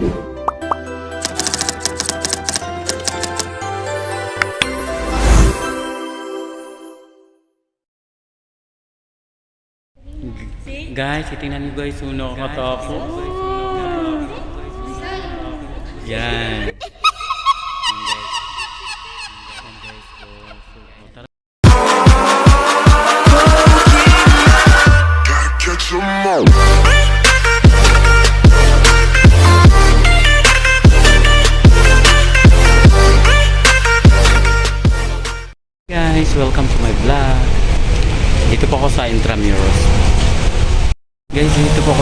Guys, titingnan niyo guys, uno ako to. Yan.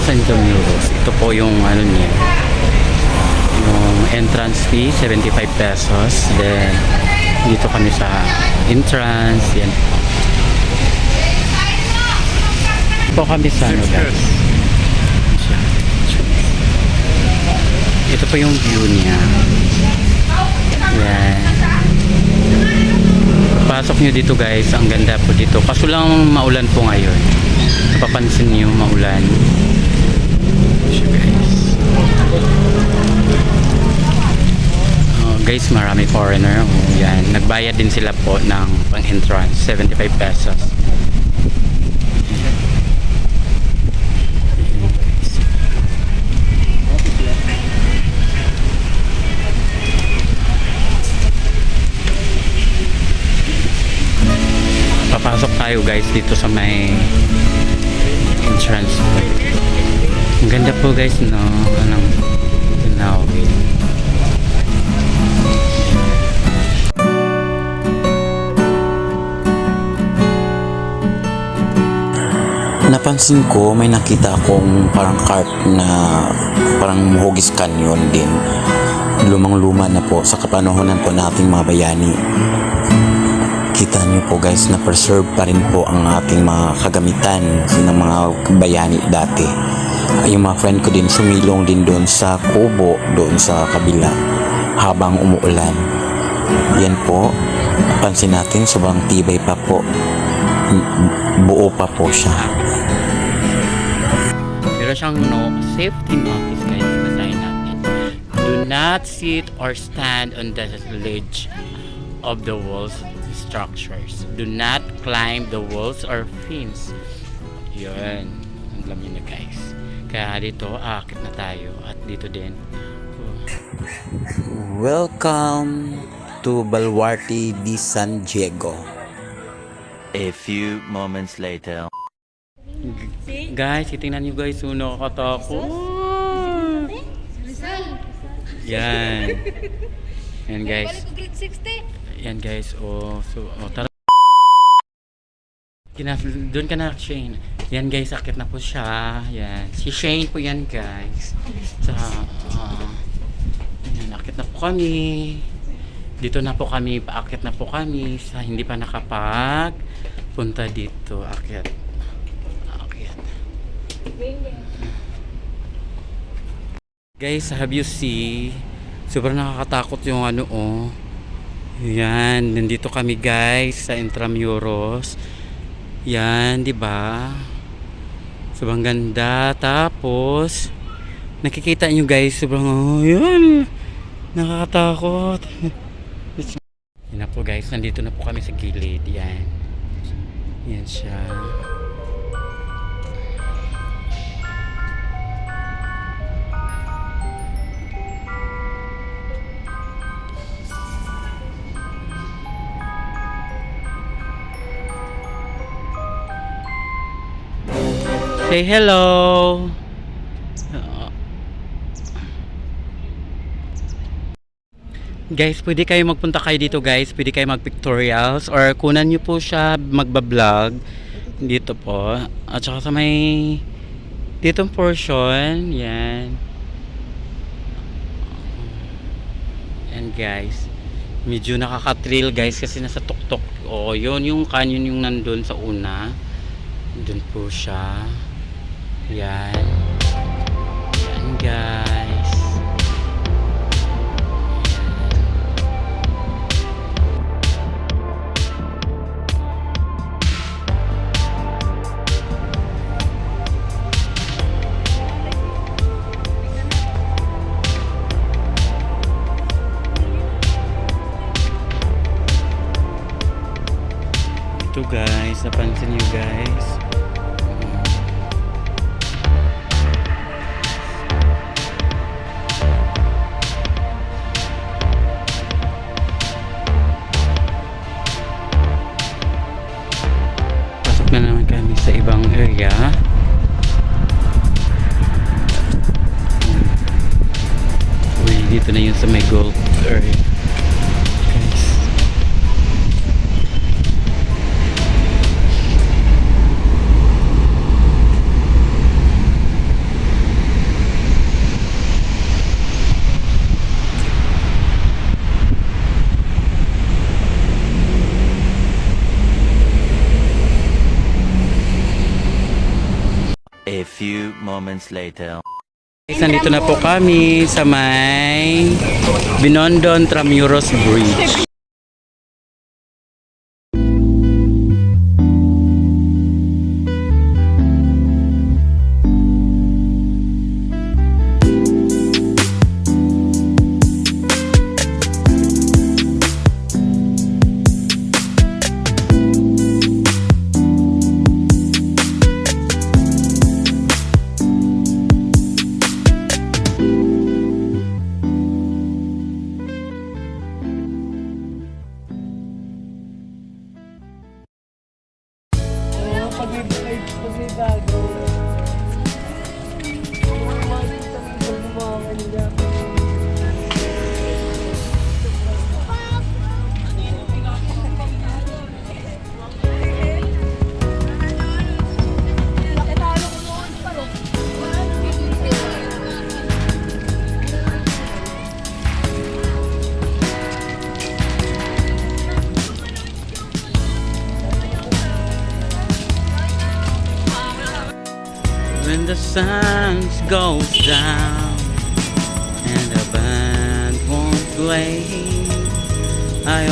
Dito po ako sa Intramuros. Ito po yung ano niya. Yung entrance fee, 75 pesos. Then, dito kami sa entrance. Yan po. Po kami sa ano guys. Ito po yung view niya. Yan. Pasok nyo dito guys, ang ganda po dito. Kaso lang maulan po ngayon. Napapansin nyo, maulan. Guys, marami foreigner. Yan. Nagbayad din sila po ng pang-entrance, 75 pesos. Papasok tayo guys dito sa may entrance. Ang ganda po guys no. Anong Napansin ko may nakita akong parang cart na parang Hugis Canyon din. Lumang-luma na po sa kapanahonan po nating mga bayani. Kita niyo po guys na preserve pa rin po ang ating mga kagamitan ng mga bayani dati. Yung mga friend ko din sumilong din doon sa kubo doon sa kabila habang umuulan. Yan po, pansin natin sobrang tibay pa po. Buo pa po siya. Meron siyang no safety notice guys basahin natin. Do not sit or stand on the ledge of the walls structures. Do not climb the walls or fence. Yun. Alam niyo na guys. Kaya dito, aakit na tayo. At dito din. Welcome to Balwarte di San Diego. A few moments later. Guys, titingnan niyo guys. To ako. Yan. Yan guys. Balik ko grade 60. Yan guys, oh, so, oh, tara. Doon ka na, Shane. Yan guys, akit na po siya. Yan. Si Shane po yan guys. Sa, uh, yan, akit na po kami. Dito na po kami, paakit na po kami. Sa hindi pa nakapag punta dito, akit. Akit. Guys, have you see? Sobrang nakakatakot yung ano, oh. Yan, nandito kami guys sa Intramuros. Yan, 'di ba? Sobrang ganda. Tapos nakikita nyo guys, sobrang oh, yan. Nakakatakot. Yan na po guys, nandito na po kami sa gilid. Yan. Yan siya. Say hello. Guys, pwede kayo magpunta kayo dito guys. Pwede kayo mag-pictorials or kunan nyo po siya magbablog dito po. At saka sa may ditong portion, yan. And guys, medyo nakaka-thrill guys kasi nasa tuktok. Oo, yun yung canyon yung nandun sa una. Doon po siya. Yan. Yan guys. Ito guys, napansin nyo guys. Area. Uy, dito na yun sa may golf area. Guys. A few moments later. Guys, nandito na po kami sa may Binondon Tramuros Bridge. responsabilidade. The sun goes down and the band won't play, I